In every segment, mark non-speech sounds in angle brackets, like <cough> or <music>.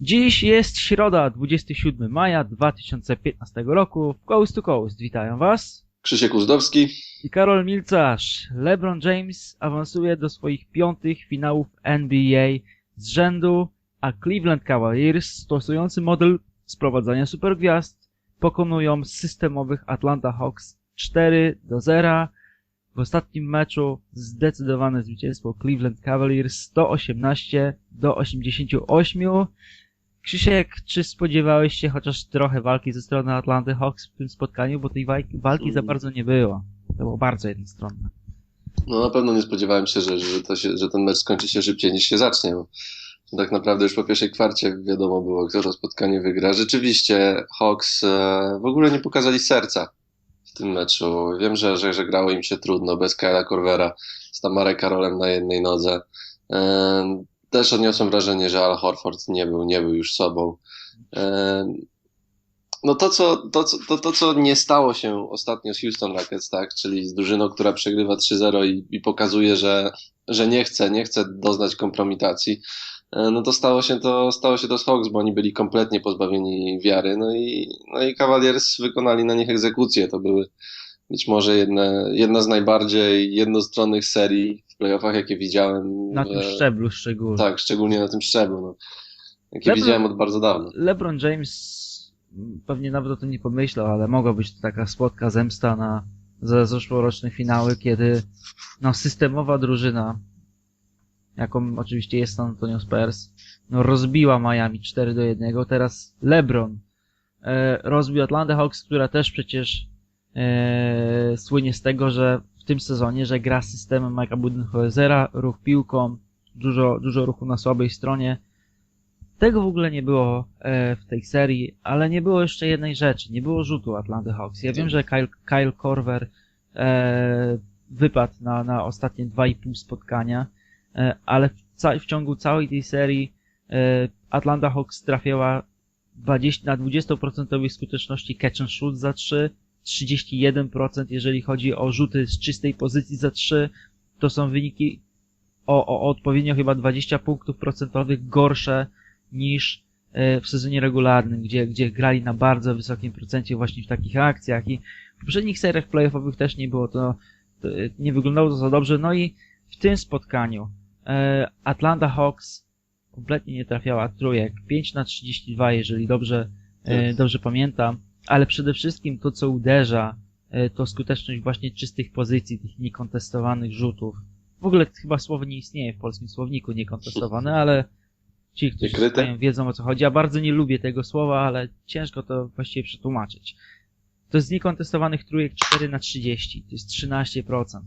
Dziś jest środa, 27 maja 2015 roku. W Coast to Coast witają Was Krzysiek Uzdowski. i Karol Milcarz. LeBron James awansuje do swoich piątych finałów NBA z rzędu, a Cleveland Cavaliers, stosujący model sprowadzania supergwiazd, pokonują systemowych Atlanta Hawks 4 do 0. W ostatnim meczu zdecydowane zwycięstwo Cleveland Cavaliers 118 do 88. Krzysiek, czy spodziewałeś się chociaż trochę walki ze strony Atlanty Hawks w tym spotkaniu, bo tej walki, za bardzo nie było. To było bardzo jednostronne. No na pewno nie spodziewałem się, że, że, to się, że ten mecz skończy się szybciej niż się zacznie. Tak naprawdę już po pierwszej kwarcie wiadomo było, kto to spotkanie wygra. Rzeczywiście Hawks e, w ogóle nie pokazali serca w tym meczu. Wiem, że, że, że grało im się trudno bez Kyla Corvera z Tamarem Karolem na jednej nodze. Też odniosłem wrażenie, że Al Horford nie był, nie był już sobą. No to co, to, to, to, co nie stało się ostatnio z Houston Rockets, tak, czyli z drużyną, która przegrywa 3-0 i, i pokazuje, że, że nie chce, nie chce doznać kompromitacji, e, no to stało się to, stało się to z Hawks, bo oni byli kompletnie pozbawieni wiary, no i, no i Cavaliers wykonali na nich egzekucję, to były być może jedne, jedna z najbardziej jednostronnych serii w playoffach, jakie widziałem. Na tym e, szczeblu szczególnie. Tak, szczególnie na tym szczeblu, no, jakie Lebron- widziałem od bardzo dawna. LeBron James pewnie nawet o tym nie pomyślał, ale mogła być to taka słodka zemsta na za zeszłoroczne finały, kiedy no, systemowa drużyna, jaką oczywiście jest San Antonio Spurs, no, rozbiła Miami 4 do 1. Teraz LeBron e, rozbił Atlanta Hawks, która też przecież e, słynie z tego, że w tym sezonie, że gra systemem Mike'a Budenholzera, ruch piłką, dużo, dużo ruchu na słabej stronie. Tego w ogóle nie było e, w tej serii, ale nie było jeszcze jednej rzeczy. Nie było rzutu Atlanty Hawks. Ja wiem, że Kyle, Kyle Korver e, wypadł na, na ostatnie 2,5 spotkania, e, ale w, ca- w ciągu całej tej serii e, Atlanta Hawks trafiała 20, na 20% skuteczności catch and shoot za 3, 31% jeżeli chodzi o rzuty z czystej pozycji za 3. To są wyniki o, o, odpowiednio chyba 20 punktów procentowych gorsze niż e, w sezonie regularnym, gdzie, gdzie grali na bardzo wysokim procencie właśnie w takich akcjach. I w poprzednich seriach playoffowych też nie było to, to e, nie wyglądało to za dobrze, no i w tym spotkaniu e, Atlanta Hawks kompletnie nie trafiała trójek, 5 na 32, jeżeli dobrze, e, dobrze pamiętam, ale przede wszystkim to, co uderza, e, to skuteczność właśnie czystych pozycji, tych niekontestowanych rzutów. W ogóle chyba słowo nie istnieje w polskim słowniku niekontestowane, ale ci, którzy słuchają, wiedzą o co chodzi. Ja bardzo nie lubię tego słowa, ale ciężko to właściwie przetłumaczyć. To jest z niekontestowanych trójek 4 na 30, to jest 13%.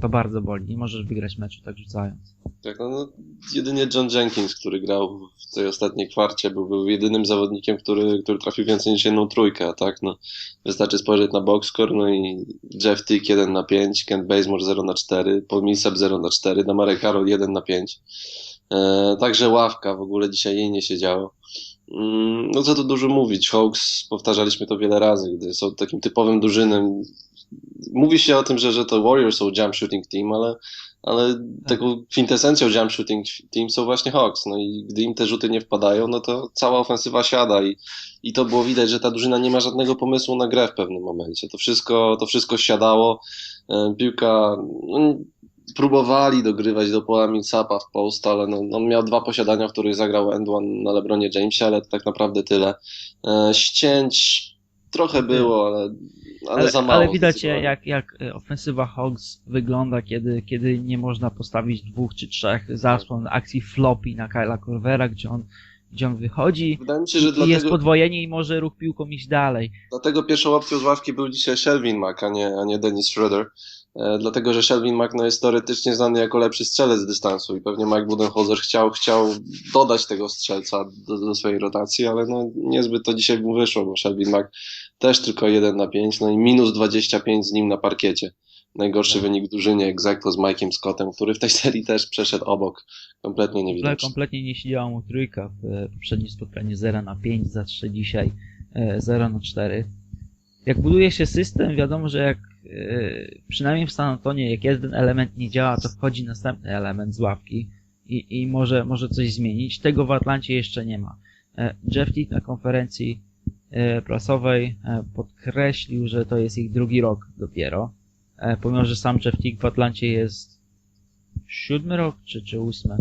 To bardzo boli, nie możesz wygrać meczu tak rzucając. Tak, no, no, jedynie John Jenkins, który grał w tej ostatniej kwarcie, był, był jedynym zawodnikiem, który, który trafił więcej niż jedną trójkę, tak, no, wystarczy spojrzeć na boxscore, no i Jeff Tick 1 na 5, Kent Bazemore 0 na 4, Paul Millsap 0 na 4, Damarek Karol 1 na 5. E, także ławka, w ogóle dzisiaj jej nie siedziało. Mm, No co tu dużo mówić, Hawks, powtarzaliśmy to wiele razy, gdy są takim typowym drużynem. Mówi się o tym, że, że to Warriors są jump shooting team, ale, ale taką kwintesencją jump shooting team są właśnie Hawks. No i gdy im te rzuty nie wpadają, no to cała ofensywa siada i, i to było widać, że ta drużyna nie ma żadnego pomysłu na grę w pewnym momencie. To wszystko, to wszystko siadało. E, Piłka, no, próbowali dogrywać do pola Millsapa w post, ale no, on miał dwa posiadania, w których zagrał end one na LeBronie Jamesie, ale tak naprawdę tyle. E, ścięć trochę było, ale, ale, Ale, za mało. ale widać jak, jak e, ofensywa Hawks wygląda, kiedy, kiedy nie można postawić dwóch czy trzech zasłon akcji floppy na Kyla Corvera, gdzie on, gdzie on wychodzi Wydaje mi się, że i jest dlatego, podwojenie i może ruch piłką iść dalej. dlatego pierwszą opcją z ławki był dzisiaj Shelvin Mack, a nie, a nie Dennis Schroeder. E, dlatego, że Shelvin Mack no, jest teoretycznie znany jako lepszy strzelec z dystansu i pewnie Mike Budenholzer chciał, chciał dodać tego strzelca do, do swojej rotacji, ale no, niezbyt to dzisiaj mu wyszło, bo Shelvin Mack też tylko 1 na 5, no i minus 25 z nim na parkiecie. Najgorszy Tak. wynik w drużynie, egzakto z Mike'iem Scottem, który w tej serii też przeszedł obok. Kompletnie W ogóle niewidoczny. kompletnie nie siedziała mu trójka w e, poprzednim spotkaniu 0 na 5, za 3 dzisiaj e, 0 na 4. Jak buduje się system, wiadomo, że jak e, przynajmniej w San Antonio, jak jeden element nie działa, to wchodzi następny element z ławki i, i może, może coś zmienić. Tego w Atlancie jeszcze nie ma. E, Jeff Teague na konferencji e, prasowej e, podkreślił, że to jest ich drugi rok dopiero. Pomimo, że sam Jeff Teague w Atlancie jest siódmy rok, czy, czy ósmy,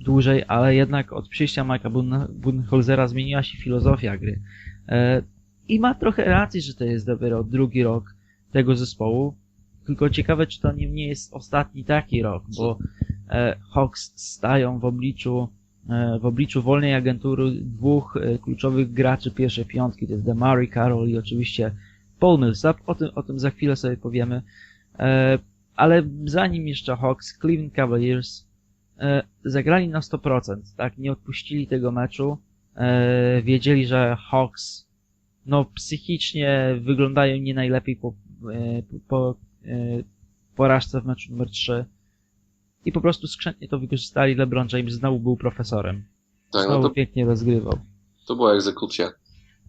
dłużej, ale jednak od przyjścia Mike'a Budenholzera zmieniła się filozofia gry. I ma trochę racji, że to jest dopiero drugi rok tego zespołu. Tylko ciekawe, czy to nie, nie jest ostatni taki rok, bo Hawks stają w obliczu E, w obliczu wolnej agentury dwóch e, kluczowych graczy pierwszej piątki, to jest Demary Carroll i oczywiście Paul Millsap, o tym, o tym za chwilę sobie powiemy. E, ale zanim jeszcze Hawks, Cleveland Cavaliers zagrali na 100%, tak, nie odpuścili tego meczu, wiedzieli, że Hawks no psychicznie wyglądają nie najlepiej po, po, po porażce w meczu numer 3 i po prostu skrzętnie to wykorzystali. LeBron James znowu był profesorem. Tak, no znowu no to, pięknie rozgrywał. To była egzekucja.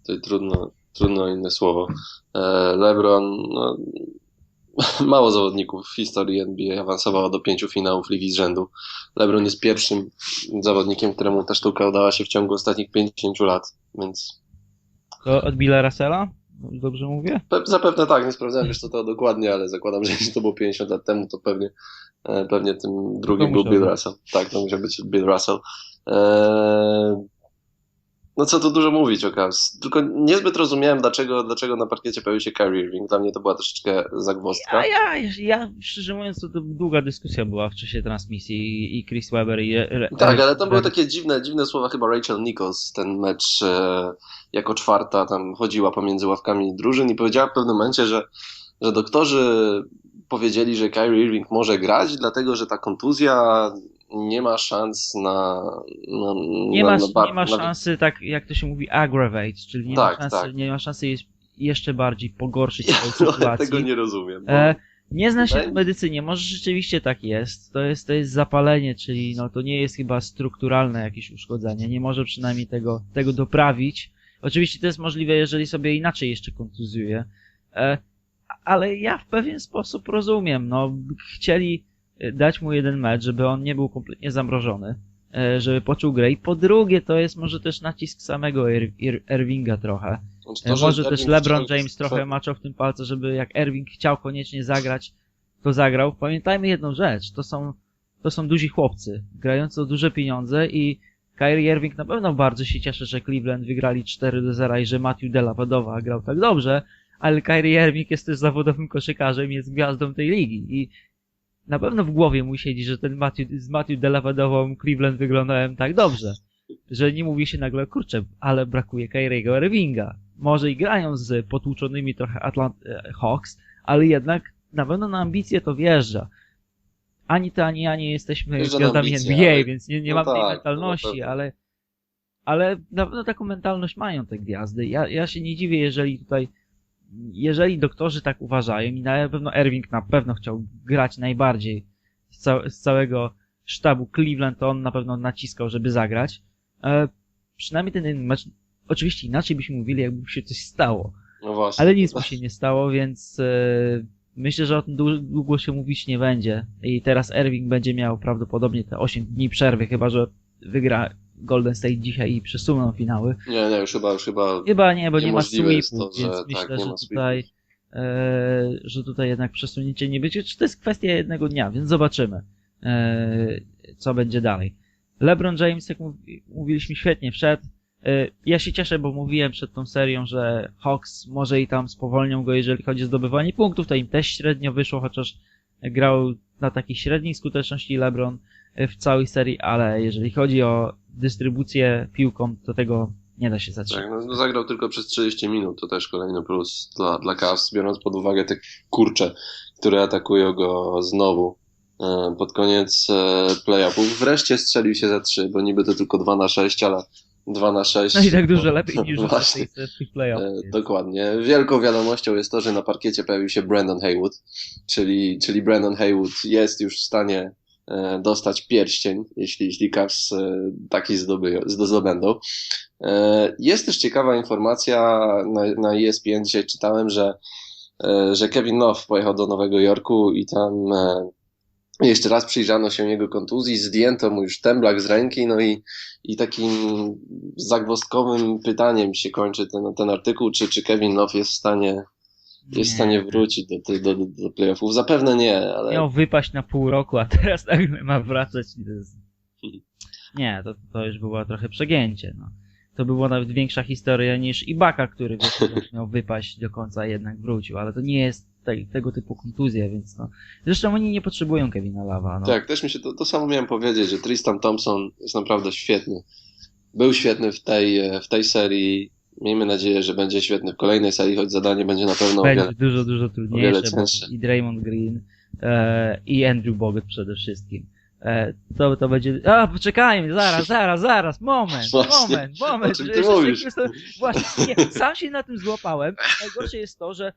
To trudno, trudno inne słowo. E, LeBron, no, <laughs> mało zawodników w historii NBA awansowało do pięciu finałów ligi z rzędu. LeBron jest pierwszym zawodnikiem, któremu ta sztuka udała się w ciągu ostatnich 50 lat, więc... To od Billa Russella? Dobrze mówię? Pe zapewne tak, nie sprawdzałem jeszcze to dokładnie, ale zakładam, że jeśli to było 50 lat temu, to pewnie, e, pewnie tym drugim był Bill. Russell. Tak, to musiał być Bill Russell. Eee, no co tu dużo mówić o Cavs. Tylko niezbyt rozumiałem, dlaczego, dlaczego na parkiecie pojawił się Kyrie Irving. Dla mnie to była troszeczkę zagwozdka. Ja, ja, ja szczerze mówiąc, to, to długa dyskusja była w czasie transmisji i Chris Webber i... Tak, ale tam były takie dziwne, dziwne słowa, chyba Rachel Nichols, ten mecz e, jako czwarta tam chodziła pomiędzy ławkami drużyn i powiedziała w pewnym momencie, że, że doktorzy powiedzieli, że Kyrie Irving może grać, dlatego że ta kontuzja nie ma szans na. na nie, na, ma, na, nie ma szansy, tak jak to się mówi, aggravate, czyli nie, tak, ma, szansy, tak. nie ma szansy jeszcze bardziej pogorszyć tej sytuacji. <laughs> Ja tego nie rozumiem. E, nie zna się w medycynie, może rzeczywiście tak jest. To jest, to jest zapalenie, czyli no to nie jest chyba strukturalne jakieś uszkodzenie. Nie może przynajmniej tego, tego doprawić. Oczywiście to jest możliwe, jeżeli sobie inaczej jeszcze kontuzjuje. E, ale ja w pewien sposób rozumiem. No, chcieli dać mu jeden mecz, żeby on nie był kompletnie zamrożony, y, żeby poczuł grę. I po drugie, to jest może też nacisk samego Ir Ir Irvinga trochę. Znaczy to, może też LeBron James trochę maczał w tym palce, żeby jak Irving chciał koniecznie zagrać, to zagrał. Pamiętajmy jedną rzecz, to są, to są duzi chłopcy, grający o duże pieniądze i Kyrie Irving na pewno bardzo się cieszy, że Cleveland wygrali 4 do 0 i że Matthew Dellavedova grał tak dobrze, ale Kyrie Irving jest też zawodowym koszykarzem, jest gwiazdą tej ligi i na pewno w głowie mu siedzi, że ten Matthew, z Matthew Dellavedową Cleveland wyglądałem tak dobrze, że nie mówi się nagle, kurczę, ale brakuje Kyriego Irvinga. Może i grają z potłuczonymi trochę Atlant e, Hawks, ale jednak na pewno na ambicje to wjeżdża. Ani ty, ani ja nie jesteśmy gwiazdami NBA, ale... więc nie, nie no mamy tak, tej mentalności, no ale, ale na pewno taką mentalność mają te gwiazdy. Ja, ja się nie dziwię, jeżeli tutaj jeżeli doktorzy tak uważają i na pewno Erwing na pewno chciał grać najbardziej z, z całego sztabu Cleveland, to on na pewno naciskał, żeby zagrać. E, przynajmniej ten mecz, oczywiście inaczej byśmy mówili, jakby się coś stało. No właśnie. Ale nic mu się nie stało, więc e, myślę, że o tym długo się mówić nie będzie. I teraz Erwing będzie miał prawdopodobnie te 8 dni przerwy, chyba że wygra Golden State dzisiaj i przesuną finały. Nie, nie, już chyba, już chyba. Chyba nie, bo nie ma sweepu, to, więc myślę, tak, że tutaj, e, że tutaj jednak przesunięcie nie będzie. Czy to jest kwestia jednego dnia, więc zobaczymy, e, co będzie dalej. LeBron James, jak mówiliśmy, świetnie wszedł. E, ja się cieszę, bo mówiłem przed tą serią, że Hawks może i tam spowolnią go, jeżeli chodzi o zdobywanie punktów, to im też średnio wyszło, chociaż grał na takiej średniej skuteczności LeBron w całej serii, ale jeżeli chodzi o dystrybucję piłką, to tego nie da się zatrzymać. Tak, no, no, zagrał tylko przez 30 minut, to też kolejny plus dla, dla Cavs, biorąc pod uwagę te kurcze, które atakują go znowu e, pod koniec e, playoffów. Wreszcie strzelił się za 3, bo niby to tylko 2 na 6, ale 2 na 6. No i tak dużo lepiej niż <laughs> Właśnie. w tych playoffów. E, dokładnie. Wielką wiadomością jest to, że na parkiecie pojawił się Brandon Haywood, czyli, czyli Brandon Haywood jest już w stanie dostać pierścień, jeśli, jeśli Cavs e, taki zdoby, zdobędą. E, jest też ciekawa informacja, na, na ESPN dzisiaj czytałem, że, że Kevin Love pojechał do Nowego Jorku i tam Jeszcze raz przyjrzano się jego kontuzji, zdjęto mu już temblak z ręki, no i, i takim zagwozdkowym pytaniem się kończy ten, ten artykuł, czy, czy Kevin Love jest w stanie jest w stanie wrócić do, do, do, do playoffów. Zapewne nie, ale... Miał wypaść na pół roku, a teraz <laughs> nagle ma wracać. Nie, to, to już było trochę przegięcie. No. To by była nawet większa historia niż Ibaka, który <laughs> miał wypaść do końca, a jednak wrócił, ale to nie jest te, tego typu kontuzja, więc no. Zresztą oni nie potrzebują Kevina Lawa. No. Tak, też mi się to, to samo miałem powiedzieć, że Tristan Thompson jest naprawdę świetny. Był świetny w tej, w tej serii. Miejmy nadzieję, że będzie świetny w kolejnej serii, choć zadanie będzie na pewno będzie o wiele, dużo, dużo trudniejsze. I Draymond Green e, i Andrew Bogut przede wszystkim. E, to, to będzie. A, poczekajmy, zaraz, zaraz, zaraz, moment, Właśnie. moment, moment. O czym ty mówisz? Właśnie, nie, sam się na tym złapałem. Najgorsze jest to, że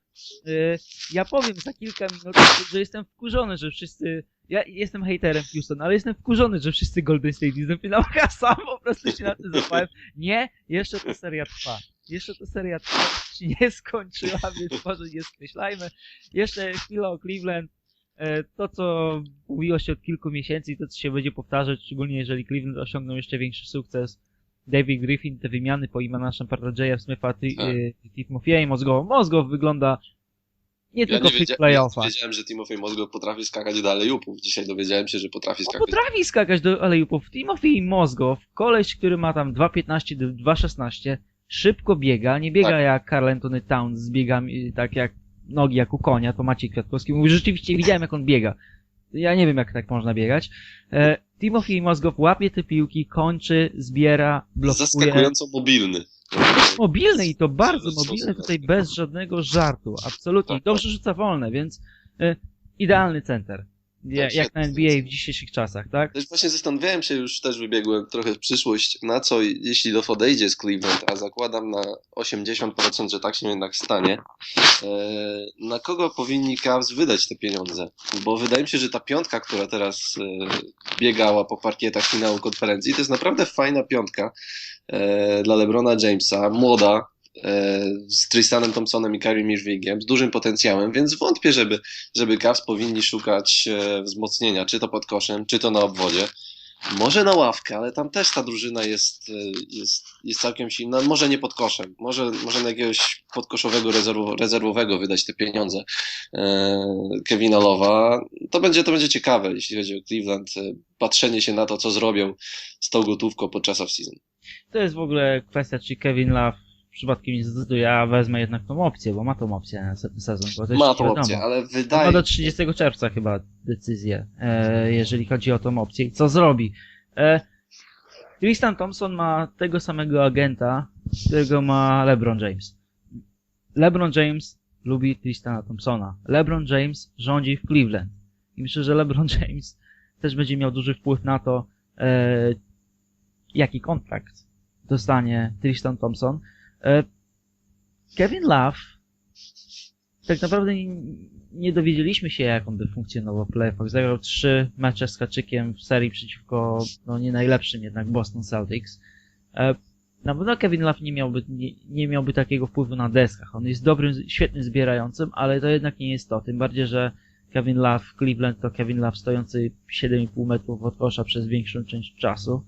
y, ja powiem za kilka minut, że jestem wkurzony, że wszyscy. Ja jestem haterem Houston, ale jestem wkurzony, że wszyscy Golden State idą w finałach, a sam po prostu się na tym złapałem. Nie, jeszcze ta seria trwa. Jeszcze ta seria trwa, <laughs> się nie skończyła, więc może nie skreślajmy. Jeszcze chwila o Cleveland. E, To, co mówiło się od kilku miesięcy i to, co się będzie powtarzać, szczególnie jeżeli Cleveland osiągną jeszcze większy sukces. David Griffin, te wymiany po naszym partner J.F. Smitha, Tak. y, i Mozgow. Mozgow wygląda nie Ja tylko nie, w wiedzia- nie playoffach. wiedziałem, że Timofey Mozgo potrafi skakać do alejupów. Dzisiaj dowiedziałem się, że potrafi On skakać. potrafi skakać do alejupów. Timofey Mozgow, koleś, który ma tam 2.15 do 2.16, szybko biega, nie biega Tak. jak Carl Anthony Towns z biegami, tak jak nogi jak u konia, to Maciej Kwiatkowski mówi, rzeczywiście widziałem jak on biega. Ja nie wiem jak tak można biegać. E, Timofey Mozgow łapie te piłki, kończy, zbiera, blokuje. Zaskakująco mobilny. Mobilny i to bardzo mobilny tutaj bez żadnego żartu. Absolutnie. Tak, Dobrze rzuca wolne, więc e, idealny center. Ja, Tak, jak na NBA w dzisiejszych czasach, tak? Też właśnie zastanawiałem się, już też wybiegłem trochę w przyszłość, na co jeśli Love odejdzie z Cleveland, a zakładam na 80%, że tak się jednak stanie, e, na kogo powinni Cavs wydać te pieniądze? Bo wydaje mi się, że ta piątka, która teraz e, biegała po parkietach finału konferencji, to jest naprawdę fajna piątka e, dla LeBrona Jamesa, młoda, z Tristanem Thompsonem i Kyrie Irvingiem, z dużym potencjałem, więc wątpię, żeby, żeby Cavs powinni szukać e, wzmocnienia, czy to pod koszem, czy to na obwodzie. Może na ławkę, ale tam też ta drużyna jest, e, jest, jest całkiem silna. Może nie pod koszem, może, może na jakiegoś podkoszowego rezerwo, rezerwowego wydać te pieniądze e, Kevina Lowa. To będzie, to będzie ciekawe, jeśli chodzi o Cleveland. e, Patrzenie się na to, co zrobią z tą gotówką podczas off-season. To jest w ogóle kwestia, czy Kevin Love przypadkiem nie zdecyduje, ja wezmę jednak tą opcję, bo ma tą opcję na następny sezon. Bo to Ma tą wiadomo. opcję, ale wydaje ma do 30 czerwca chyba decyzję, e, jeżeli chodzi o tą opcję. I co zrobi? E, Tristan Thompson ma tego samego agenta, którego ma LeBron James. LeBron James lubi Tristana Thompsona. LeBron James rządzi w Cleveland. I myślę, że LeBron <laughs> James też będzie miał duży wpływ na to, e, jaki kontrakt dostanie Tristan Thompson. E, Kevin Love tak naprawdę nie, dowiedzieliśmy się, jak on by funkcjonował w playoffach. Zagrał trzy mecze z haczykiem w serii przeciwko no, nie najlepszym jednak Boston Celtics. E, na pewno Kevin Love nie miałby, nie, nie miałby takiego wpływu na deskach. On jest dobrym, świetnym zbierającym, ale to jednak nie jest to. Tym bardziej, że Kevin Love w Cleveland to Kevin Love stojący 7,5 metrów od kosza przez większą część czasu.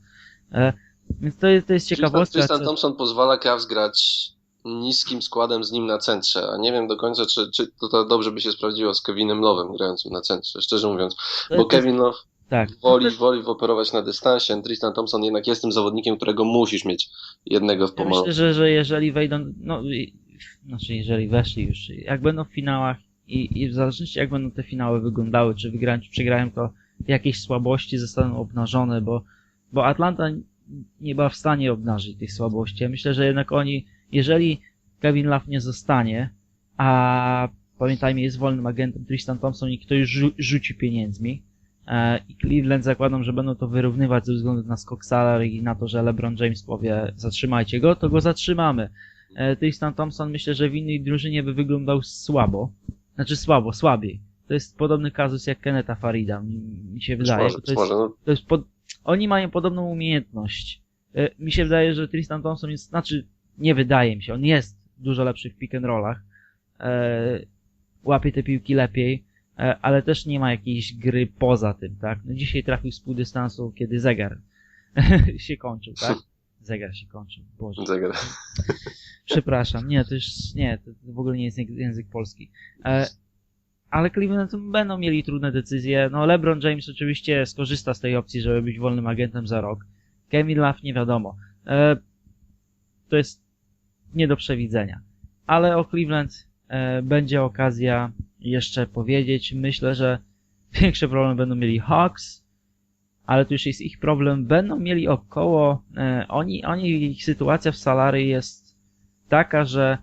Więc to jest, to jest Tristan, ciekawostka. Tristan co- Thompson pozwala Cavs grać niskim składem z nim na centrze, a nie wiem do końca, czy, czy to, to dobrze by się sprawdziło z Kevinem Love'em grającym na centrze, szczerze mówiąc. Bo Kevin Love tak. woli, woli operować na dystansie, a Tristan Thompson jednak jest tym zawodnikiem, którego musisz mieć jednego w Ja pomocy. myślę, że, że jeżeli wejdą, no, znaczy jeżeli weszli już, jak będą w finałach i, i w zależności jak będą te finały wyglądały, czy wygrają, czy przegrają, to jakieś słabości zostaną obnażone, bo, bo Atlanta nie była w stanie obnażyć tych słabości. Ja myślę, że jednak oni, jeżeli Kevin Love nie zostanie, a pamiętajmy, jest wolnym agentem Tristan Thompson i ktoś rzu- rzuci pieniędzmi, e, i Cleveland zakładam, że będą to wyrównywać ze względu na skok salary i na to, że LeBron James powie zatrzymajcie go, to go zatrzymamy. E, Tristan Thompson myślę, że w innej drużynie by wyglądał słabo. Znaczy słabo, słabiej. To jest podobny kazus jak Keneta Farida, mi, się wydaje. może, to jest, może. No, to jest pod... Oni mają podobną umiejętność. E, Mi się wydaje, że Tristan Thompson jest, znaczy nie wydaje mi się, on jest dużo lepszy w pick and rollach. E, łapie te piłki lepiej. e, ale też nie ma jakiejś gry poza tym, tak? No dzisiaj trafił z pół dystansu, kiedy zegar <laughs> się kończył, tak? Zegar się kończył, Boże. Zegar. Przepraszam, nie, to już, nie, to w ogóle nie jest język, język polski. Ale Cleveland będą mieli trudne decyzje. No LeBron James oczywiście skorzysta z tej opcji, żeby być wolnym agentem za rok. Kevin Love nie wiadomo. E, to jest nie do przewidzenia. Ale o Cleveland e, będzie okazja jeszcze powiedzieć. Myślę, że <laughs> większe problemy będą mieli Hawks, ale to już jest ich problem. Będą mieli około, e, oni, oni, ich sytuacja w salary jest taka, że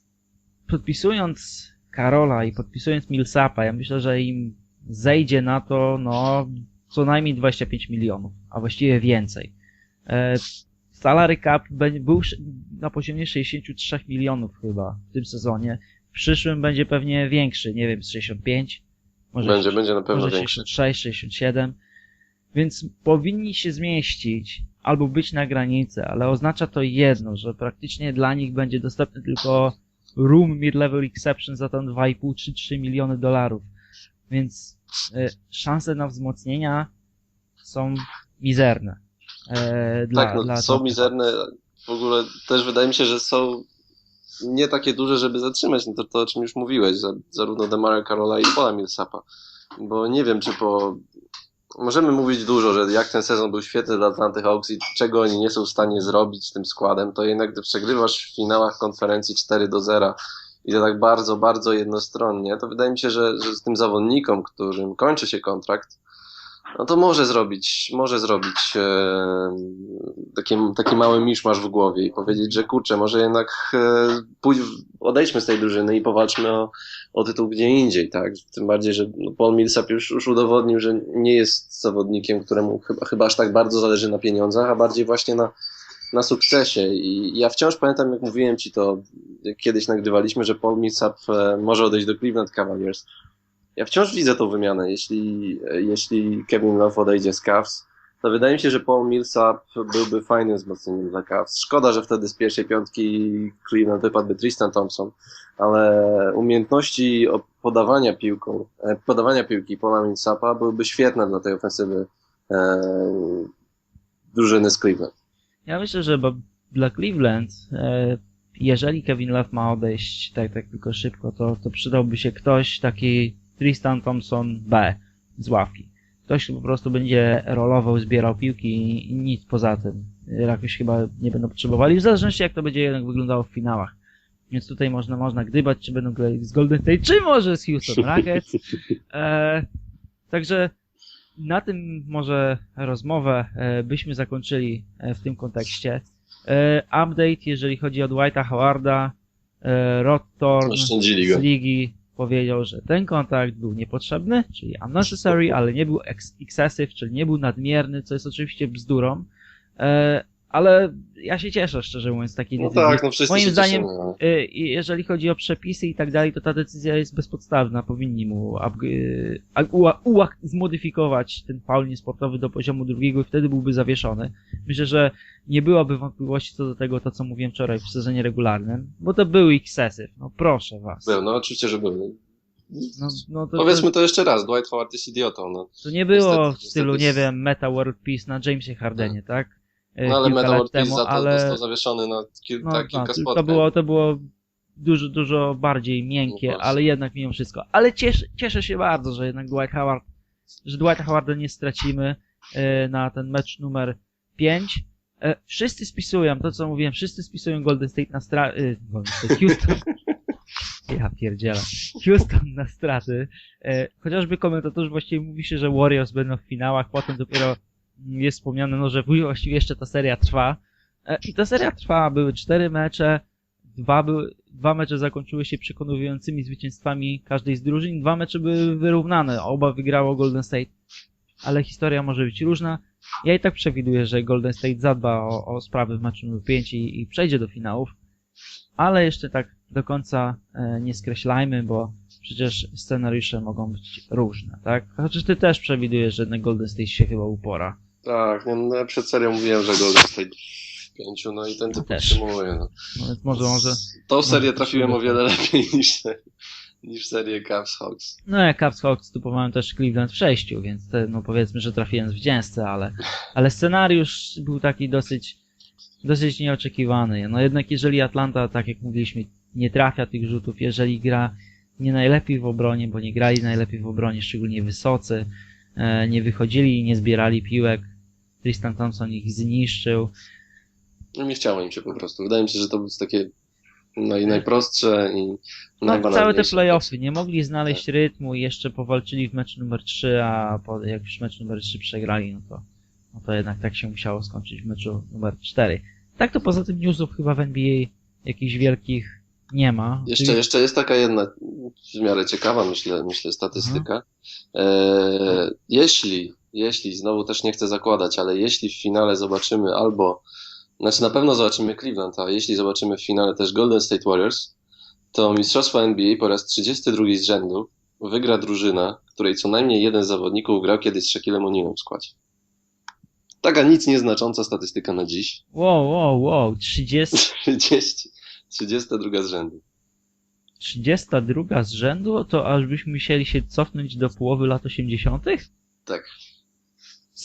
<tsk> podpisując Karola i podpisując Millsapa, ja myślę, że im zejdzie na to, no, co najmniej 25 milionów, a właściwie więcej. E, salary cap był na poziomie 63 milionów chyba w tym sezonie. W przyszłym będzie pewnie większy, nie wiem, z 65. Może będzie, będzie na pewno może większy. 66, 67. Więc powinni się zmieścić albo być na granicy, ale oznacza to jedno, że praktycznie dla nich będzie dostępny tylko room mid-level exception za tam 2,5-3 miliony dolarów. Więc y, szanse na wzmocnienia są mizerne. E, dla, tak, no, dla są mizerne. W ogóle też wydaje mi się, że są nie takie duże, żeby zatrzymać no to, to o czym już mówiłeś, zarówno Demara Karola i Paula Millsapa. Bo nie wiem, czy po możemy mówić dużo, że jak ten sezon był świetny dla Atlanty Hawks i czego oni nie są w stanie zrobić tym składem, to jednak gdy przegrywasz w finałach konferencji 4 do 0 i to tak bardzo, bardzo jednostronnie, to wydaje mi się, że, że z tym zawodnikom, którym kończy się kontrakt, no to może zrobić, może zrobić e, taki, taki mały miszmasz w głowie i powiedzieć, że kurczę, może jednak e, pójdź, odejdźmy z tej drużyny i powalczmy o, o tytuł gdzie indziej, tak? Tym bardziej, że no, Paul Millsap już, już udowodnił, że nie jest zawodnikiem, któremu chyba, chyba aż tak bardzo zależy na pieniądzach, a bardziej właśnie na, na sukcesie. I ja wciąż pamiętam, jak mówiłem ci to, kiedyś nagrywaliśmy, że Paul Millsap e, może odejść do Cleveland Cavaliers ja wciąż widzę tą wymianę. Jeśli, jeśli Kevin Love odejdzie z Cavs, to wydaje mi się, że Paul Millsap byłby fajnym wzmocnieniem dla Cavs. Szkoda, że wtedy z pierwszej piątki Cleveland wypadłby Tristan Thompson, ale umiejętności podawania piłką, e, podawania piłki Paula Millsapa byłyby świetne dla tej ofensywy e, drużyny z Cleveland. Ja myślę, że dla Cleveland, e, jeżeli Kevin Love ma odejść tak, tak tylko szybko, to, to przydałby się ktoś taki Tristan Thompson B z ławki. Ktoś, kto po prostu będzie rolował, zbierał piłki i nic poza tym. Jakoś chyba nie będą potrzebowali, w zależności jak to będzie jednak wyglądało w finałach. Więc tutaj można, można gdybać, czy będą grali z Golden State, czy może z Houston Rockets. E, także na tym może rozmowę e, byśmy zakończyli e, w tym kontekście. E, update, jeżeli chodzi o Dwighta Howarda, Rod Thorn z ligi powiedział, że ten kontakt był niepotrzebny, czyli unnecessary, ale nie był ex excessive, czyli nie był nadmierny, co jest oczywiście bzdurą. E, ale ja się cieszę, szczerze mówiąc, z takiej no decyzji. Tak, no wszyscy Moim zdaniem, cieszymy, no. e, jeżeli chodzi o przepisy i tak dalej, to ta decyzja jest bezpodstawna. Powinni mu e, zmodyfikować ten faul niesportowy do poziomu drugiego i wtedy byłby zawieszony. Myślę, że nie byłoby wątpliwości co do tego, to co mówiłem wczoraj w sezonie regularnym, bo to był excessive. No proszę was. Był, no oczywiście, że był. No, no to, Powiedzmy to jeszcze raz, Dwight Howard jest idiotą. No. To nie było Niestety, w stylu, niestety nie wiem, Meta World Peace na Jamesie Hardenie, tak? E, No ale World Peace temu, za to ale został zawieszony na kil, no, tak, no, kilka to spotkań. było, to było dużo, dużo bardziej miękkie, No ale jednak mimo wszystko. Ale cieszę, cieszę się bardzo, że jednak Dwight Howard, że Dwighta Howarda nie stracimy e, na ten mecz numer 5. E, wszyscy spisują, to co mówiłem, wszyscy spisują Golden State na straty, Golden State, Houston. <laughs> Ja pierdzielę. Houston na straty. Chociażby komentatorzy właściwie mówi się, że Warriors będą w finałach, potem dopiero jest wspomniane, no, że właściwie jeszcze ta seria trwa. E, I ta seria trwa, były cztery mecze, dwa, były, dwa mecze zakończyły się przekonującymi zwycięstwami każdej z drużyn, dwa mecze były wyrównane, oba wygrało Golden State. Ale historia może być różna. Ja i tak przewiduję, że Golden State zadba o, o sprawy w meczu numer 5 i, i przejdzie do finałów. Ale jeszcze tak do końca e, nie skreślajmy, bo przecież scenariusze mogą być różne, tak? Chociaż ty też przewidujesz, że Golden State się chyba upora. Tak, no, no, ja przed serią mówiłem, że Golden State w pięciu, no i ten typ Też. podtrzymuje. No. No może, może... Tą serię trafiłem o wiele lepiej <laughs> niż, niż serię Cavs Hawks. No jak Cavs Hawks typowałem też Cleveland w sześciu, więc te, no powiedzmy, że trafiłem zwycięzcę, ale, ale scenariusz był taki dosyć, dosyć nieoczekiwany. No jednak jeżeli Atlanta, tak jak mówiliśmy, nie trafia tych rzutów, jeżeli gra nie najlepiej w obronie, bo nie grali najlepiej w obronie, szczególnie wysocy, e, nie wychodzili, nie zbierali piłek, Tristan Thompson ich zniszczył, No nie chciało im się po prostu. Wydaje mi się, że to jest takie naj, najprostsze i No, całe te playoffy nie mogli znaleźć rytmu i jeszcze powalczyli w meczu numer 3, a po, jak już mecz numer 3 przegrali, no to, no to jednak tak się musiało skończyć w meczu numer 4. Tak to poza tym newsów chyba w NBA jakichś wielkich nie ma. Jeszcze, jeszcze jest taka jedna w miarę ciekawa, myślę, myślę statystyka. E, jeśli, jeśli, znowu też nie chcę zakładać, ale jeśli w finale zobaczymy albo, znaczy na pewno zobaczymy Cleveland, a jeśli zobaczymy w finale też Golden State Warriors, to Mistrzostwo NBA po raz 32 z rzędu wygra drużyna, której co najmniej jeden z zawodników grał kiedyś z Shaquillem O'Nealem w składzie. Taka nic nieznacząca statystyka na dziś. Wow, wow, wow, 30, 30, 32 z rzędu. 32 z rzędu, to aż byśmy musieli się cofnąć do połowy lat 80. Tak.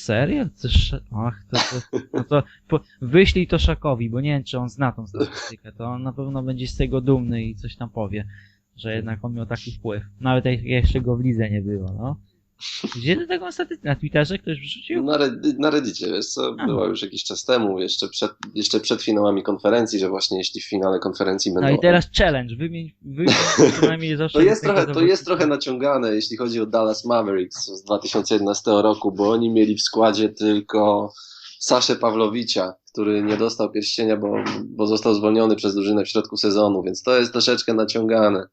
Serio? Sz... Ach, to, to, no to po... wyślij to Szakowi, bo nie wiem, czy on zna tą statystykę. To on na pewno będzie z tego dumny i coś tam powie, że jednak on miał taki wpływ. Nawet jeszcze go w lidze nie było, no. Gdzie ty taką statystykę? Na Twitterze ktoś wrzucił? Na, Red- na Reddicie, wiesz co, A. była już jakiś czas temu, jeszcze przed, jeszcze przed finałami konferencji, że właśnie jeśli w finale konferencji będą... No i teraz challenge, wymień, wymień przynajmniej <laughs> zawsze... To jest, trochę, to jest trochę naciągane, jeśli chodzi o Dallas Mavericks z 2011 roku, bo oni mieli w składzie tylko Saszę Pawlowicza, który nie dostał pierścienia, bo, bo został zwolniony przez drużynę w środku sezonu, więc to jest troszeczkę naciągane.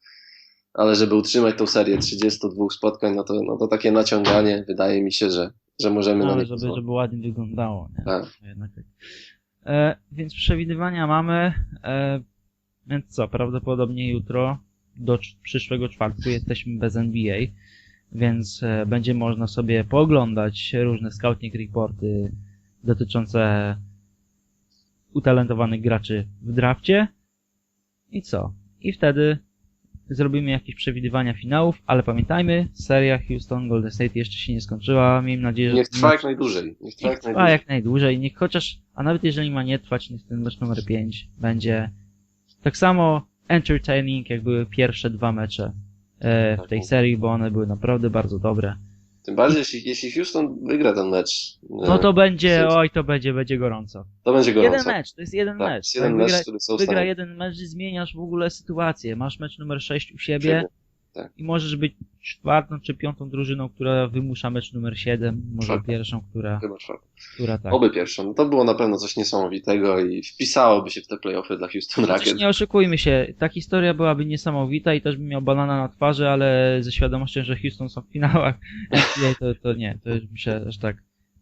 Ale żeby utrzymać tą serię 32 spotkań, no to, no to takie naciąganie, wydaje mi się, że, że możemy na Ale nie żeby, pozwolić. żeby ładnie wyglądało, nie? Tak. Tak. E, więc przewidywania mamy. E, więc co, prawdopodobnie jutro do przyszłego czwartku jesteśmy bez NBA, więc e, będzie można sobie pooglądać różne scouting reporty dotyczące utalentowanych graczy w drafcie. I co? I wtedy zrobimy jakieś przewidywania finałów, ale pamiętajmy, seria Houston Golden State jeszcze się nie skończyła. Miejmy nadzieję, że Niech trwa jak najdłużej. Niech trwa Niech jak trwa najdłużej. jak najdłużej, niech chociaż, a nawet jeżeli ma nie trwać, niech ten mecz numer 5 będzie tak samo entertaining, jak były pierwsze dwa mecze e, w tej serii, bo one były naprawdę bardzo dobre. Tym bardziej, jeśli, jeśli Houston wygra ten mecz, No e, to będzie, oj, to będzie, będzie gorąco. to będzie gorąco. Jeden mecz, to jest jeden Tak, mecz. jest jeden Jak mecz, wygra, który są wygra stanie jeden mecz i zmieniasz w ogóle sytuację. Masz mecz numer 6 u siebie siebie. Tak. i możesz być czwartą czy piątą drużyną, która wymusza mecz numer 7, może Czwartą. pierwszą, która, Chyba czwarty. która tak. Oby pierwszą. No to było na pewno coś niesamowitego i wpisałoby się w te playoffy dla Houston Chociaż Rockets. nie oszukujmy się, ta historia byłaby niesamowita i też bym miał banana na twarzy, ale ze świadomością, że Houston są w finałach <laughs> to, to nie, to już bym się aż tak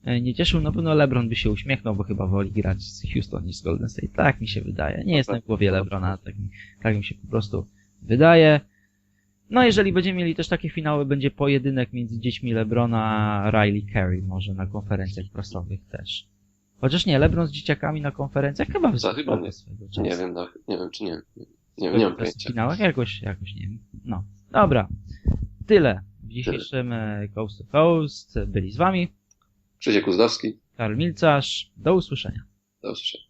e, nie cieszył. Na pewno LeBron by się uśmiechnął, bo chyba woli grać z Houston niż z Golden State. Tak mi się wydaje. Nie jestem w głowie LeBrona, tak mi, tak mi się po prostu wydaje. No jeżeli będziemy mieli też takie finały, będzie pojedynek między dziećmi LeBrona a Riley Carey może na konferencjach prasowych też. Chociaż nie, LeBron z dzieciakami na konferencjach chyba Za chyba nie. swego czasu. Nie wiem, no, nie wiem czy nie. Nie, nie, nie mam W pojęcia. finałach jakoś, jakoś nie wiem. No, dobra. Tyle w dzisiejszym e, Coast to Coast. Byli z wami Krzysiek Uzdowski. Karol Milcarz. Do usłyszenia. Do usłyszenia.